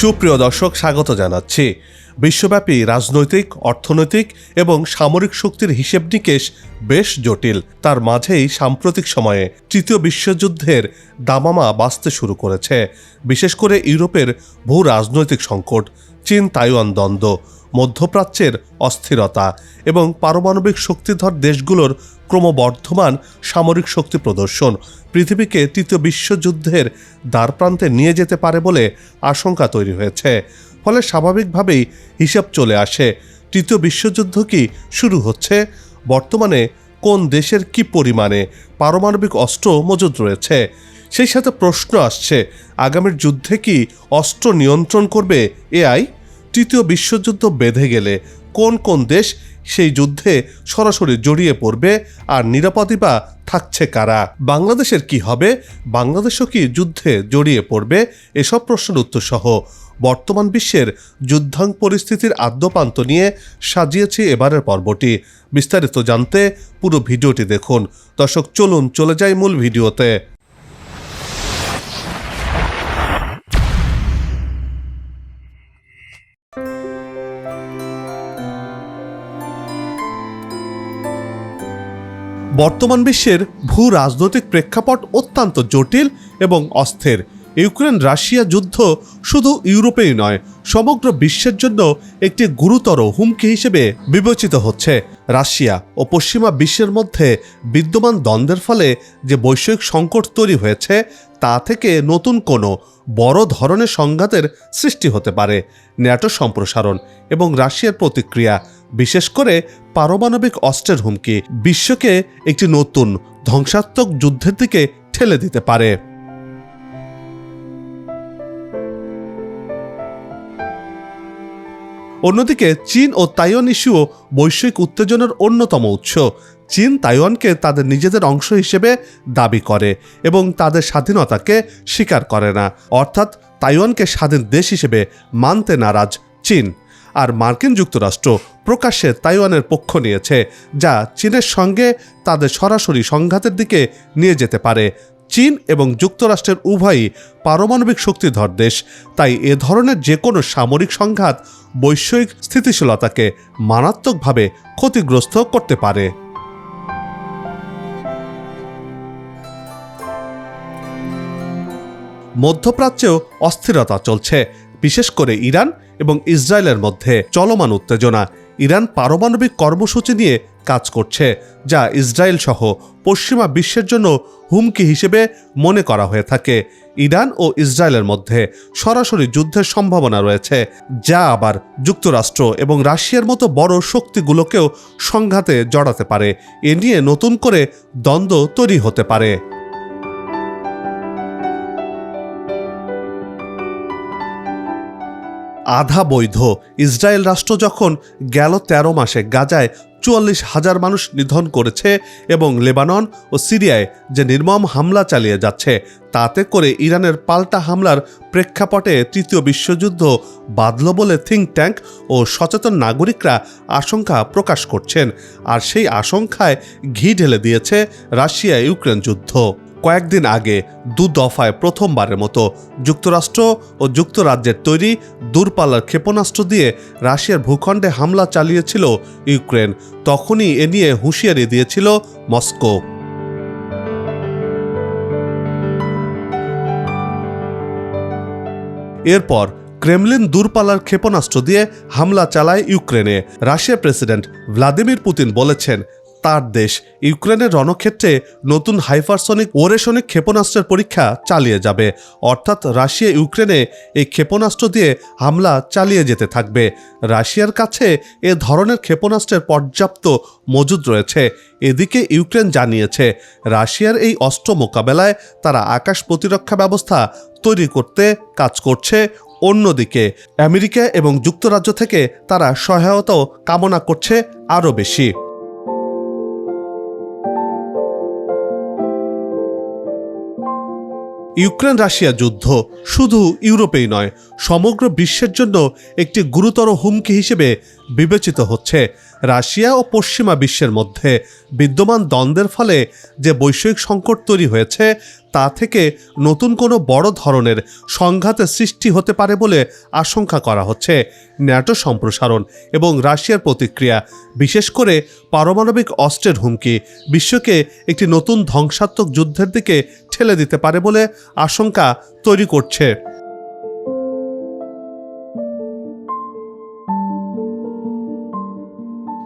সুপ্রিয় দর্শক, স্বাগত জানাচ্ছি। বিশ্বব্যাপী রাজনৈতিক, অর্থনৈতিক এবং সামরিক শক্তির হিসেব নিকেশ বেশ জটিল। তার মাঝেই সাম্প্রতিক সময়ে তৃতীয় বিশ্বযুদ্ধের দামামা বাঁচতে শুরু করেছে। বিশেষ করে ইউরোপের ভূ রাজনৈতিক সংকট, চীন তাইওয়ান দ্বন্দ্ব, মধ্যপ্রাচ্যের অস্থিরতা এবং পারমাণবিক শক্তিধর দেশগুলোর ক্রমবর্ধমান সামরিক শক্তি প্রদর্শন। পৃথিবীকে তৃতীয় বিশ্বযুদ্ধের দ্বারপ্রান্তে নিয়ে যেতে পারে বলে আশঙ্কা তৈরি হয়েছে। ফলে স্বাভাবিকভাবেই হিসাব চলে আসে, তৃতীয় বিশ্বযুদ্ধ কি শুরু হচ্ছে, বর্তমানে কোন দেশের কি পরিমাণে পারমাণবিক অস্ত্র মজুদ রয়েছে? সেই সাথে প্রশ্ন আসছে, আগামীর যুদ্ধে কি অস্ত্র নিয়ন্ত্রণ করবে এআই তৃতীয় বিশ্বযুদ্ধ বেঁধে গেলে কোন কোন দেশ সেই যুদ্ধে সরাসরি জড়িয়ে পড়বে, আর নিরাপদই বা থাকছে কারা? বাংলাদেশের কি হবে? বাংলাদেশও কি যুদ্ধে জড়িয়ে পড়বে? এসব প্রশ্নের উত্তর সহ বর্তমান বিশ্বের যুদ্ধাং পরিস্থিতির আদ্যপান্ত নিয়ে সাজিয়েছি এবারের পর্বটি। বিস্তারিত জানতে পুরো ভিডিওটি দেখুন। দর্শক, চলুন চলে যাই মূল ভিডিওতে। বর্তমান বিশ্বের ভূ রাজনৈতিক প্রেক্ষাপট অত্যন্ত জটিল এবং অস্থির। ইউক্রেন রাশিয়া যুদ্ধ শুধু ইউরোপেই নয়, সমগ্র বিশ্বের জন্য একটি গুরুতর হুমকি হিসেবে বিবেচিত হচ্ছে। রাশিয়া ও পশ্চিমা বিশ্বের মধ্যে বিদ্যমান দ্বন্দ্বের ফলে যে বৈশ্বিক সংকট তৈরি হয়েছে, তা থেকে নতুন কোনো বড় ধরনের সংঘাতের সৃষ্টি হতে পারে। ন্যাটো সম্প্রসারণ এবং রাশিয়ার প্রতিক্রিয়া বিশেষ করে পারমাণবিক অস্ত্রের হুমকি বিশ্বকে একটি নতুন ধ্বংসাত্মক যুদ্ধের দিকে ঠেলে দিতে পারে। অন্যদিকে চীন ও তাইওয়ান ইস্যুও বৈশ্বিক উত্তেজনার অন্যতম উৎস। চীন তাইওয়ানকে তাদের নিজেদের অংশ হিসেবে দাবি করে এবং তাদের স্বাধীনতাকে স্বীকার করে না। অর্থাৎ তাইওয়ানকে স্বাধীন দেশ হিসেবে মানতে নারাজ চীন। আর মার্কিন যুক্তরাষ্ট্র প্রকাশ্যে তাইওয়ানের পক্ষ নিয়েছে, যা চীনের সঙ্গে তাদের সরাসরি সংঘাতের দিকে নিয়ে যেতে পারে। চীন এবং যুক্তরাষ্ট্রের উভয়ই পারমাণবিক শক্তিধর দেশ, তাই এ ধরনের যে কোনো সামরিক সংঘাত বৈশ্বিক স্থিতিশীলতাকে মারাত্মকভাবে ক্ষতিগ্রস্ত করতে পারে। মধ্যপ্রাচ্যেও অস্থিরতা চলছে। বিশেষ করে ইরান এবং ইসরায়েলের মধ্যে চলমান উত্তেজনা। ইরান পারমাণবিক কর্মসূচি নিয়ে কাজ করছে, যা ইসরায়েল সহ পশ্চিমা বিশ্বের জন্য হুমকি হিসেবে মনে করা হয়ে থাকে। ইরান ও ইসরায়েলের মধ্যে সরাসরি যুদ্ধের সম্ভাবনা রয়েছে, যা আবার যুক্তরাষ্ট্র এবং রাশিয়ার মতো বড় শক্তিগুলোকেও সংঘাতে জড়াতে পারে। এ নিয়ে নতুন করে দ্বন্দ্ব তৈরি হতে পারে। আধা বৈধ। ইসরায়েল রাষ্ট্র যখন গেল ১৩ মাসে গাজায়, চুয়াল্লিশ হাজার মানুষ নিধন করেছে এবং লেবানন ও সিরিয়ায় যে নির্মম হামলা চালিয়ে যাচ্ছে, তাতে করে ইরানের পাল্টা হামলার প্রেক্ষাপটে তৃতীয় বিশ্বযুদ্ধ বাঁধল বলে থিঙ্ক ট্যাঙ্ক ও সচেতন নাগরিকরা আশঙ্কা প্রকাশ করছেন। আর সেই আশঙ্কায় ঘি ঢেলে দিয়েছে রাশিয়া ইউক্রেন যুদ্ধ। কয়েকদিন আগে দু দফায় প্রথমবারের মতো যুক্তরাষ্ট্র ও যুক্তরাজ্যের তৈরি দূরপাল্লার ক্ষেপণাস্ত্র দিয়ে রাশিয়ার ভূখণ্ডে হামলা চালিয়েছিল ইউক্রেন। তখনই এ নিয়ে হুঁশিয়ারি দিয়েছিল মস্কো। এরপর ক্রেমলিন দূরপাল্লার ক্ষেপণাস্ত্র দিয়ে হামলা চালায় ইউক্রেনে। রাশিয়ার প্রেসিডেন্ট ভ্লাদিমির পুতিন বলেছেন তার দেশ। ইউক্রেনের রণক্ষেত্রে নতুন হাইপারসনিক ওরেশনিক ক্ষেপণাস্ত্রের পরীক্ষা চালিয়ে যাবে। অর্থাৎ রাশিয়া ইউক্রেনে এই ক্ষেপণাস্ত্র দিয়ে হামলা চালিয়ে যেতে থাকবে। রাশিয়ার কাছে এ ধরনের ক্ষেপণাস্ত্রের পর্যাপ্ত মজুদ রয়েছে। এদিকে ইউক্রেন জানিয়েছে, রাশিয়ার এই অস্ত্র মোকাবেলায় তারা আকাশ প্রতিরক্ষা ব্যবস্থা তৈরি করতে কাজ করছে। অন্যদিকে, আমেরিকা এবং যুক্তরাজ্য থেকে তারা সহায়তাও কামনা করছে আরও বেশি। ইউক্রেন রাশিয়া যুদ্ধ শুধু ইউরোপেই নয়, সমগ্র বিশ্বের জন্য একটি গুরুতর হুমকি হিসেবে বিবেচিত হচ্ছে। রাশিয়া ও পশ্চিমা বিশ্বের মধ্যে বিদ্যমান দ্বন্দ্বের ফলে যে বৈষয়িক সংকট তৈরি হয়েছে, তা থেকে নতুন কোনো বড় ধরনের সংঘাতের সৃষ্টি হতে পারে বলে আশঙ্কা করা হচ্ছে। ন্যাটো সম্প্রসারণ এবং রাশিয়ার প্রতিক্রিয়া, বিশেষ করে পারমাণবিক অস্ত্রের হুমকি, বিশ্বকে একটি নতুন ধ্বংসাত্মক যুদ্ধের দিকে ঠেলে দিতে পারে বলে আশঙ্কা তৈরি করছে।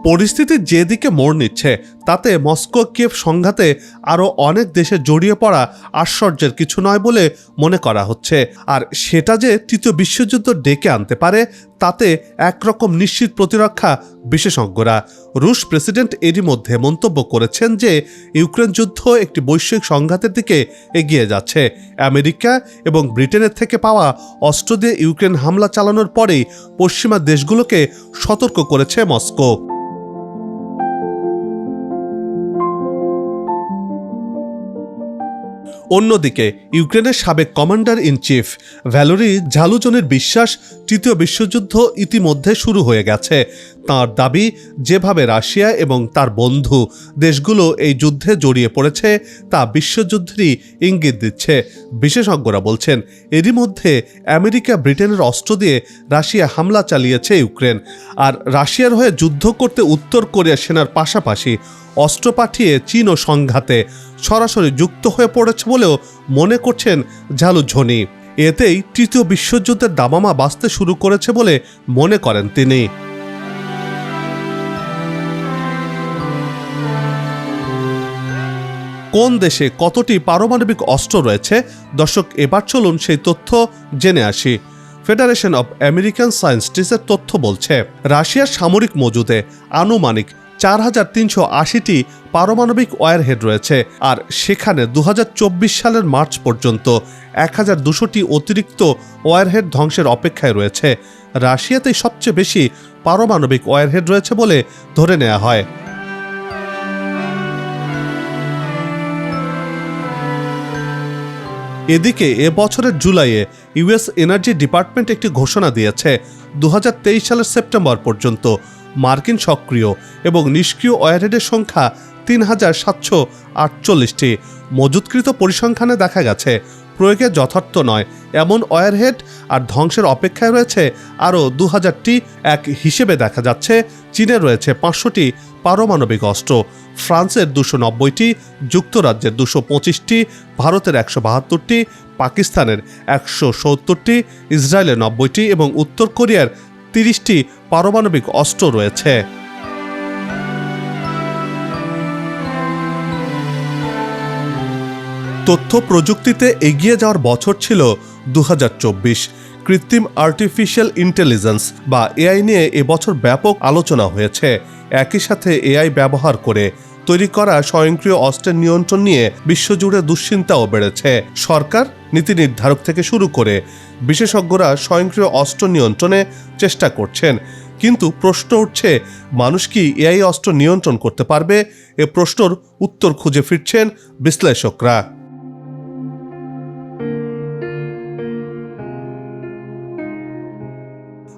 পরিস্থিতি যেদিকে মোড় নিচ্ছে, তাতে মস্কো, কিয়েভ সংঘাতে আরও অনেক দেশে জড়িয়ে পড়া আশ্চর্যের কিছু নয় বলে মনে করা হচ্ছে। আর সেটা যে তৃতীয় বিশ্বযুদ্ধ ডেকে আনতে পারে, তাতে একরকম নিশ্চিত প্রতিরক্ষা বিশেষজ্ঞরা। রুশ প্রেসিডেন্ট এরই মধ্যে মন্তব্য করেছেন যে, ইউক্রেন যুদ্ধ একটি বৈশ্বিক সংঘাতের দিকে এগিয়ে যাচ্ছে। আমেরিকা এবং ব্রিটেনের থেকে পাওয়া অস্ত্র দিয়ে ইউক্রেন হামলা চালানোর পরেই পশ্চিমা দেশগুলোকে সতর্ক করেছে মস্কো। অন্যদিকে, ইউক্রেনের সাবেক কমান্ডার ইন চিফ ভ্যালোরি ঝালুজনের বিশ্বাস তৃতীয় বিশ্বযুদ্ধ ইতিমধ্যে শুরু হয়ে গেছে। তার দাবি, যেভাবে রাশিয়া এবং তার বন্ধু দেশগুলো এই যুদ্ধে জড়িয়ে পড়েছে, তা বিশ্বযুদ্ধেরই ইঙ্গিত দিচ্ছে। বিশেষজ্ঞরা বলছেন, এরই মধ্যে আমেরিকা ব্রিটেনের অস্ত্র দিয়ে রাশিয়া হামলা চালিয়েছে ইউক্রেন। আর রাশিয়ার হয়ে যুদ্ধ করতে উত্তর কোরিয়া সেনার পাশাপাশি অস্ত্র পাঠিয়ে চীন ও সংঘাতে সরাসরি যুক্ত হয়ে পড়েছে বলেও মনে করছেন ঝালুঝনি এতেই তৃতীয় বিশ্বযুদ্ধের দামামা বাঁচতে শুরু করেছে বলে মনে করেন তিনি। কোন দেশে কতটি পারমাণবিক অস্ত্র রয়েছে? দর্শক, এবার চলুন সেই তথ্য জেনে আসি। ফেডারেশন অব আমেরিকান সায়েন্সটিসের তথ্য বলছে, রাশিয়ার সামরিক মজুদে আনুমানিক চার হাজার তিনশো আশিটি পারমাণবিক ওয়ারহেড রয়েছে আর সেখানে দু হাজার চব্বিশ সালের মার্চ পর্যন্ত এক হাজার দুশোটি অতিরিক্ত ওয়ারহেড ধ্বংসের অপেক্ষায় রয়েছে। রাশিয়াতেই সবচেয়ে বেশি পারমাণবিক ওয়ারহেড রয়েছে বলে ধরে নেওয়া হয়। এদিকে এ বছরের জুলাইয়ে ইউএস এনার্জি ডিপার্টমেন্ট একটি ঘোষণা দিয়েছে দু হাজার তেইশ সালের সেপ্টেম্বর পর্যন্ত। মার্কিন সক্রিয় এবং নিষ্ক্রিয় ওয়ারহেডের সংখ্যা তিন হাজার সাতশো আটচল্লিশটি। মজুতকৃত পরিসংখ্যানে দেখা গেছে, প্রয়োগে যথার্থ নয়, এমন ওয়ারহেড আর ধ্বংসের অপেক্ষায় রয়েছে আরও দু হাজারটি এক হিসেবে দেখা যাচ্ছে, চীনে রয়েছে পাঁচশোটি পারমাণবিক অস্ত্র, ফ্রান্সের দুশো নব্বইটি, যুক্তরাজ্যের দুশো পঁচিশটি, ভারতের একশো বাহাত্তরটি, পাকিস্তানের একশো সত্তরটি, ইসরায়েলের নব্বইটি এবং উত্তর কোরিয়ার তিরিশটি পারমাণবিক অস্ত্র রয়েছে। তথ্য প্রযুক্তিতে এগিয়ে যাওয়ার বছর ছিল দু হাজার চব্বিশ। কৃত্রিম আর্টিফিশিয়াল ইন্টেলিজেন্স বা এআই নিয়ে এবছর ব্যাপক আলোচনা হয়েছে। একই সাথে এআই ব্যবহার করে তৈরি করা স্বয়ংক্রিয় অস্ত্রের নিয়ন্ত্রণ নিয়ে বিশ্বজুড়ে দুশ্চিন্তাও বেড়েছে। সরকার নীতি নির্ধারক থেকে শুরু করে বিশেষজ্ঞরা স্বয়ংক্রিয় অস্ত্র নিয়ন্ত্রণে চেষ্টা করছেন। কিন্তু প্রশ্ন উঠছে, মানুষ কি এআই অস্ত্র নিয়ন্ত্রণ করতে পারবে? এ প্রশ্নর উত্তর খুঁজে ফিরছেন বিশ্লেষকরা।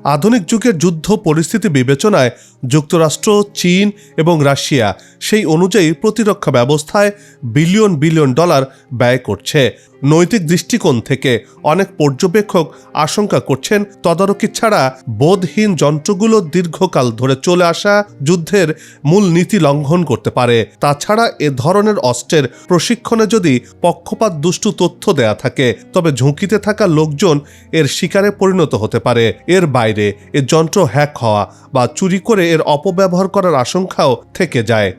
আধুনিক যুগের যুদ্ধ, পরিস্থিতি বিবেচনায় যুক্তরাষ্ট্র, চীন এবং রাশিয়া সেই অনুযায়ী প্রতিরক্ষা ব্যবস্থায় বিলিয়ন বিলিয়ন ডলার ব্যয় করছে। নৈতিক দৃষ্টিকোণ থেকে অনেক পর্যবেক্ষক আশঙ্কা করছেন তদারকি ছাড়া বোধহীন যন্ত্রগুলো দীর্ঘকাল ধরে চলে আসা যুদ্ধের মূল নীতি লঙ্ঘন করতে পারে। তাছাড়া এ ধরনের অস্ত্রের প্রশিক্ষণে যদি পক্ষপাত দুষ্টু তথ্য দেয়া থাকে, তবে ঝুঁকিতে থাকা লোকজন এর শিকারে পরিণত হতে পারে। এর বাইরে এ যন্ত্র হ্যাক হওয়া বা চুরি করে এর অপব্যবহার করার আশঙ্কাও থেকে যায়।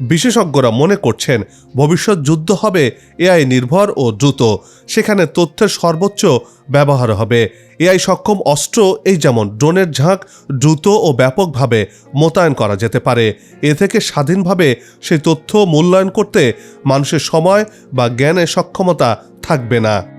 বিশেষজ্ঞরা মনে করছেন ভবিষ্যৎ যুদ্ধ হবে, এআই নির্ভর ও দ্রুত। সেখানে তথ্যের সর্বোচ্চ ব্যবহার হবে। এআই সক্ষম অস্ত্র, এই যেমন ড্রোনের ঝাঁক, দ্রুত ও ব্যাপকভাবে মোতায়েন করা যেতে পারে। এ থেকে স্বাধীনভাবে সেই তথ্য মূল্যায়ন করতে মানুষের সময় বা জ্ঞানের সক্ষমতা থাকবে না।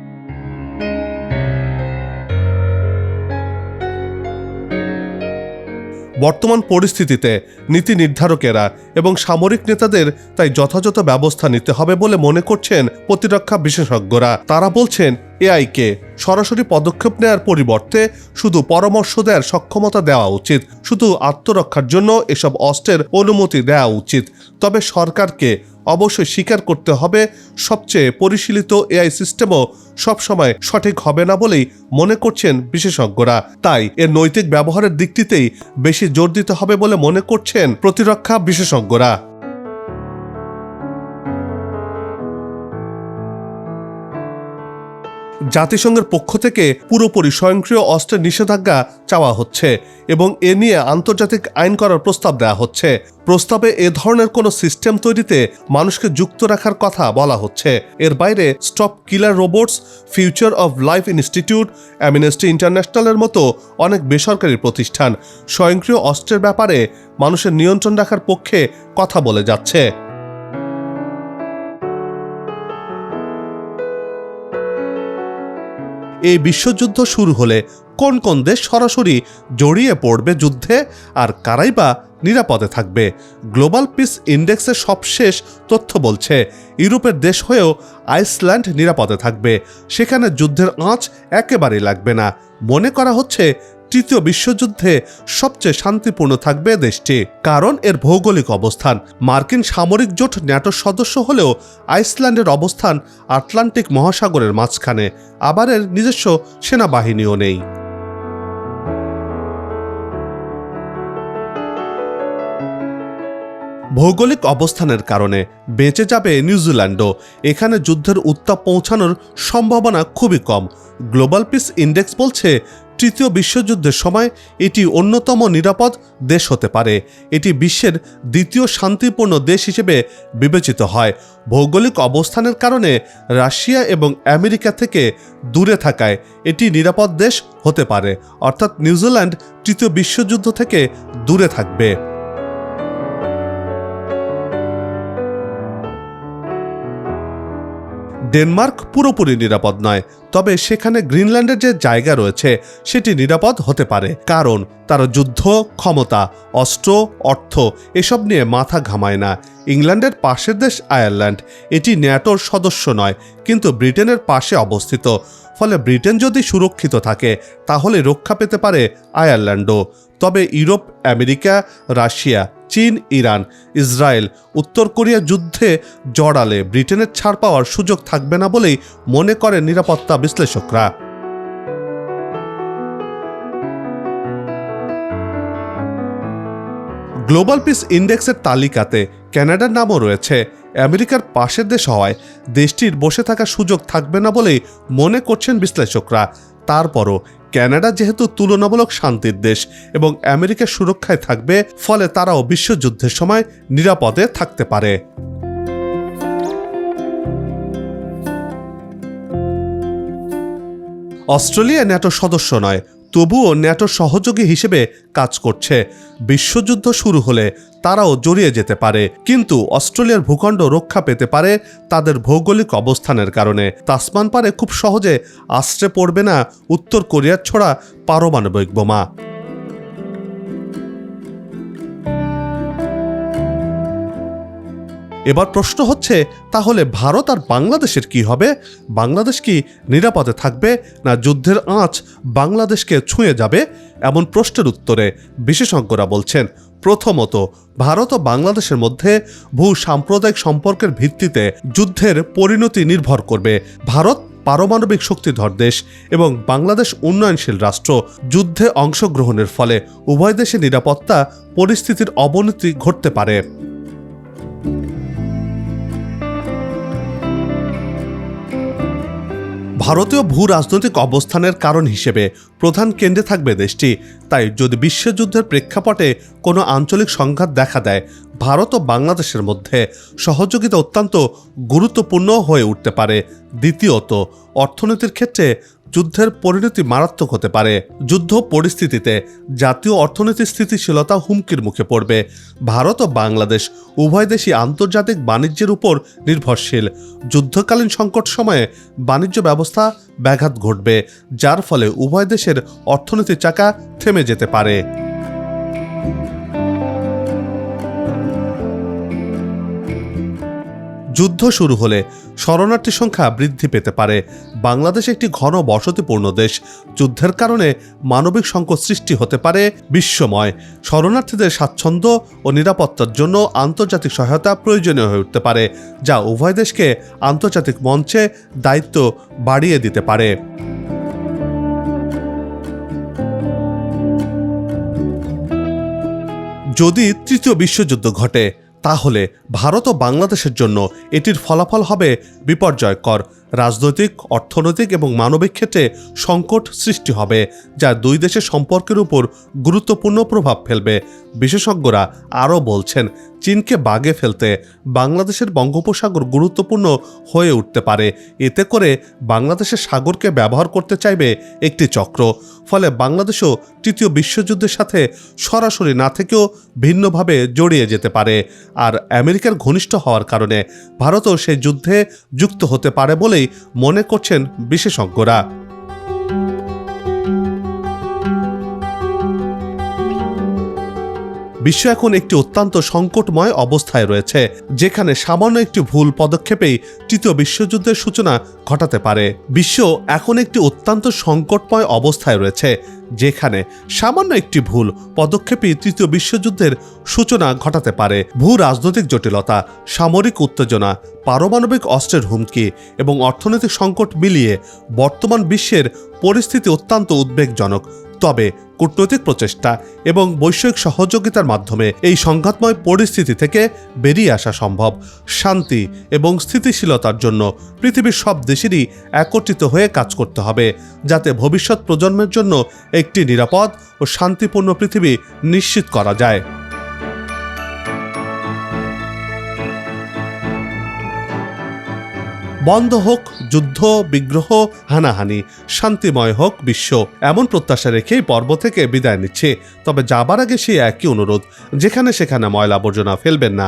বর্তমান পরিস্থিতিতে নীতি নির্ধারকেরা এবং সামরিক নেতাদের তাই যথাযথ ব্যবস্থা নিতে হবে বলে মনে করছেন প্রতিরক্ষা বিশেষজ্ঞরা। তারা বলছেন, এআইকে সরাসরি পদক্ষেপ নেয়ার পরিবর্তে শুধু পরামর্শ দেওয়ার সক্ষমতা দেওয়া উচিত, শুধু আত্মরক্ষার জন্য এসব অস্ত্রের অনুমতি দেওয়া উচিত। তবে সরকারকে অবশ্যই স্বীকার করতে হবে, সবচেয়ে পরিশীলিত এআই সিস্টেমও সবসময় সঠিক হবে না বলেই মনে করছেন বিশেষজ্ঞরা। তাই এর নৈতিক ব্যবহারের দিকটিতেই বেশি জোর দিতে হবে বলে মনে করছেন প্রতিরক্ষা বিশেষজ্ঞরা। জাতিসংঘের পক্ষ থেকে পুরোপুরি স্বয়ংক্রিয় অস্ত্রের নিষেধাজ্ঞা চাওয়া হচ্ছে এবং এ নিয়ে আন্তর্জাতিক আইন করার প্রস্তাব দেওয়া হচ্ছে। প্রস্তাবে এ ধরনের কোনো সিস্টেম তৈরিতে মানুষকে যুক্ত রাখার কথা বলা হচ্ছে। এর বাইরে Stop Killer Robots, Future of Life Institute, Amnesty ইন্টারন্যাশনালের মতো অনেক বেসরকারি প্রতিষ্ঠান স্বয়ংক্রিয় অস্ত্রের ব্যাপারে মানুষের নিয়ন্ত্রণ রাখার পক্ষে কথা বলে যাচ্ছে। এই বিশ্বযুদ্ধ শুরু হলে কোন কোন দেশ সরাসরি জড়িয়ে পড়বে যুদ্ধে আর কারাই বা নিরাপদে থাকবে? গ্লোবাল পিস ইন্ডেক্সের সবশেষ তথ্য বলছে, ইউরোপের দেশ হয়েও আইসল্যান্ড নিরাপদে থাকবে। সেখানে যুদ্ধের আঁচ একেবারেই লাগবে না। মনে করা হচ্ছে তৃতীয় বিশ্বযুদ্ধে সবচেয়ে শান্তিপূর্ণ থাকবে দেশটি, কারণ এর ভৌগোলিক অবস্থান। মার্কিন সামরিক জোট ন্যাটোর সদস্য হলেও আইসল্যান্ডের অবস্থান আটলান্টিক মহাসাগরের মাঝখানে। আবার এর নিজস্ব সেনাবাহিনীও নেই। ভৌগোলিক অবস্থানের কারণে বেঁচে যাবে নিউজিল্যান্ডও এখানে যুদ্ধের উত্তাপ পৌঁছানোর সম্ভাবনা খুবই কম। গ্লোবাল পিস ইন্ডেক্স বলছে তৃতীয় বিশ্বযুদ্ধের সময় এটি অন্যতম নিরাপদ দেশ হতে পারে। এটি বিশ্বের দ্বিতীয় শান্তিপূর্ণ দেশ হিসেবে বিবেচিত হয়। ভৌগোলিক অবস্থানের কারণে রাশিয়া এবং আমেরিকা থেকে দূরে থাকায় এটি নিরাপদ দেশ হতে পারে। অর্থাৎ নিউজিল্যান্ড তৃতীয় বিশ্বযুদ্ধ থেকে দূরে থাকবে। ডেনমার্ক পুরোপুরি নিরাপদ নয়। তবে সেখানে গ্রিনল্যান্ডের যে জায়গা রয়েছে, সেটি নিরাপদ হতে পারে। কারণ তারা যুদ্ধ, ক্ষমতা, অস্ত্র, অর্থ এসব নিয়ে মাথা ঘামায় না। ইংল্যান্ডের পাশের দেশ আয়ারল্যান্ড, এটি ন্যাটোর সদস্য নয়, কিন্তু ব্রিটেনের পাশে অবস্থিত। ফলে ব্রিটেন যদি সুরক্ষিত থাকে, তাহলে রক্ষা পেতে পারে আয়ারল্যান্ডও। তবে ইউরোপ, আমেরিকা, রাশিয়া চীন, ইরান, ইসরায়েল, উত্তর কোরিয়া যুদ্ধে জড়ালে ব্রিটেনের ছাড় পাওয়ার সুযোগ থাকবে না বলেই মনে করেন নিরাপত্তা বিশ্লেষকরা। গ্লোবাল পিস ইন্ডেক্সের তালিকাতে ক্যানাডার নামও রয়েছে। আমেরিকার পাশের দেশ হওয়ায় দেশটির বসে থাকার সুযোগ থাকবে না বলেই মনে করছেন বিশ্লেষকরা। তারপরও ক্যানাডা যেহেতু তুলনামূলক শান্তির দেশ এবং আমেরিকা সুরক্ষায় থাকবে, ফলে তারাও বিশ্বযুদ্ধের সময় নিরাপদে থাকতে পারে। অস্ট্রেলিয়া ন্যাটো সদস্য নয় তবুও ন্যাটো সহযোগী হিসেবে কাজ করছে। বিশ্বযুদ্ধ শুরু হলে তারাও জড়িয়ে যেতে পারে। কিন্তু অস্ট্রেলিয়ার ভূখণ্ড রক্ষা পেতে পারে তাদের ভৌগোলিক অবস্থানের কারণে। তাসমান পারে খুব সহজে আশ্রে পড়বে না উত্তর কোরিয়ার ছড়া পারমাণবিক বোমা। এবার প্রশ্ন হচ্ছে, তাহলে ভারত আর বাংলাদেশের কি হবে? বাংলাদেশ কি নিরাপদে থাকবে না যুদ্ধের আঁচ বাংলাদেশকে ছুঁয়ে যাবে? এমন প্রশ্নের উত্তরে বিশেষজ্ঞরা বলছেন, প্রথমত, ভারত ও বাংলাদেশের মধ্যে ভূ সাম্প্রদায়িক সম্পর্কের ভিত্তিতে যুদ্ধের পরিণতি নির্ভর করবে। ভারত পারমাণবিক শক্তিধর দেশ এবং বাংলাদেশ উন্নয়নশীল রাষ্ট্র। যুদ্ধে অংশগ্রহণের ফলে উভয় দেশের নিরাপত্তা পরিস্থিতির অবনতি ঘটতে পারে। ভারতীয় ভূ রাজনৈতিক অবস্থানের কারণ হিসেবে প্রধান কেন্দ্রে থাকবে দেশটি। তাই যদি বিশ্বযুদ্ধের প্রেক্ষাপটে কোনো আঞ্চলিক সংঘাত দেখা দেয়, ভারত ও বাংলাদেশের মধ্যে সহযোগিতা অত্যন্ত গুরুত্বপূর্ণ হয়ে উঠতে পারে। দ্বিতীয়ত, অর্থনীতির ক্ষেত্রে যুদ্ধের পরিণতি মারাত্মক হতে পারে। যুদ্ধ পরিস্থিতিতে জাতীয় অর্থনীতির স্থিতিশীলতা হুমকির মুখে পড়বে। ভারত ও বাংলাদেশ উভয় দেশই আন্তর্জাতিক বাণিজ্যের উপর নির্ভরশীল। যুদ্ধকালীন সংকট সময়ে বাণিজ্য ব্যবস্থা ব্যাঘাত ঘটবে, যার ফলে উভয় দেশের অর্থনীতির চাকা থেমে যেতে পারে। যুদ্ধ শুরু হলে শরণার্থী সংখ্যা বৃদ্ধি পেতে পারে। বাংলাদেশ একটি ঘন বসতিপূর্ণ দেশ। যুদ্ধের কারণে মানবিক সংকট সৃষ্টি হতে পারে বিশ্বময়। শরণার্থীদের স্বাচ্ছন্দ্য ও নিরাপত্তার জন্য আন্তর্জাতিক সহায়তা প্রয়োজনীয় হয়ে উঠতে পারে, যা উভয় দেশকে আন্তর্জাতিক মঞ্চে দায়িত্ব বাড়িয়ে দিতে পারে। যদি তৃতীয় বিশ্বযুদ্ধ ঘটে তাহলে ভারত ও বাংলাদেশের জন্য এটির ফলাফল হবে বিপর্যয়কর। রাজনৈতিক, অর্থনৈতিক এবং মানবিক ক্ষেত্রে সংকট সৃষ্টি হবে, যা দুই দেশের সম্পর্কের উপর গুরুত্বপূর্ণ প্রভাব ফেলবে। বিশেষজ্ঞরা আরও বলছেন, চীনকে বাগে ফেলতে বাংলাদেশের বঙ্গোপসাগর গুরুত্বপূর্ণ হয়ে উঠতে পারে। এতে করে বাংলাদেশের সাগরকে ব্যবহার করতে চাইবে একটি চক্র। ফলে বাংলাদেশও তৃতীয় বিশ্বযুদ্ধের সাথে সরাসরি না থেকেও ভিন্নভাবে জড়িয়ে যেতে পারে। আর আমেরিকার ঘনিষ্ঠ হওয়ার কারণে ভারতও সেই যুদ্ধে যুক্ত হতে পারে বলেই মনে করছেন বিশেষজ্ঞরা। বিশ্ব এখন একটি অত্যন্ত সংকটময় অবস্থায় রয়েছে, যেখানে সামান্য একটি ভুল পদক্ষেপেই তৃতীয় বিশ্বযুদ্ধের সূচনা ঘটাতে পারে। বিশ্ব এখন একটি অত্যন্ত সংকটময় অবস্থায় রয়েছে, যেখানে সামান্য একটি ভুল পদক্ষেপই তৃতীয় বিশ্বযুদ্ধের সূচনা ঘটাতে পারে। ভূ রাজনৈতিক জটিলতা, সামরিক উত্তেজনা, পারমাণবিক অস্ত্রের হুমকি এবং অর্থনৈতিক সংকট মিলিয়ে বর্তমান বিশ্বের পরিস্থিতি অত্যন্ত উদ্বেগজনক। তবে কূটনৈতিক প্রচেষ্টা এবং বৈষয়িক সহযোগিতার মাধ্যমে এই সংঘাতময় পরিস্থিতি থেকে বেরিয়ে আসা সম্ভব। শান্তি এবং স্থিতিশীলতার জন্য পৃথিবীর সব দেশেরই একত্রিত হয়ে কাজ করতে হবে, যাতে ভবিষ্যৎ প্রজন্মের জন্য একটি নিরাপদ ও শান্তিপূর্ণ পৃথিবী নিশ্চিত করা যায়। বন্ধ হোক, যুদ্ধ, বিগ্রহ, হানাহানি, শান্তিময় হোক বিশ্ব, এমন প্রত্যাশা রেখেই পর্ব থেকে বিদায় নিচ্ছে। তবে যাবার আগে সেই একই অনুরোধ, যেখানে সেখানে ময়লা আবর্জনা ফেলবেন না।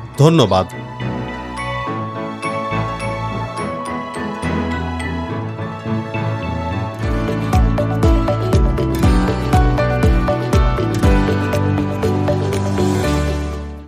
ধন্যবাদ।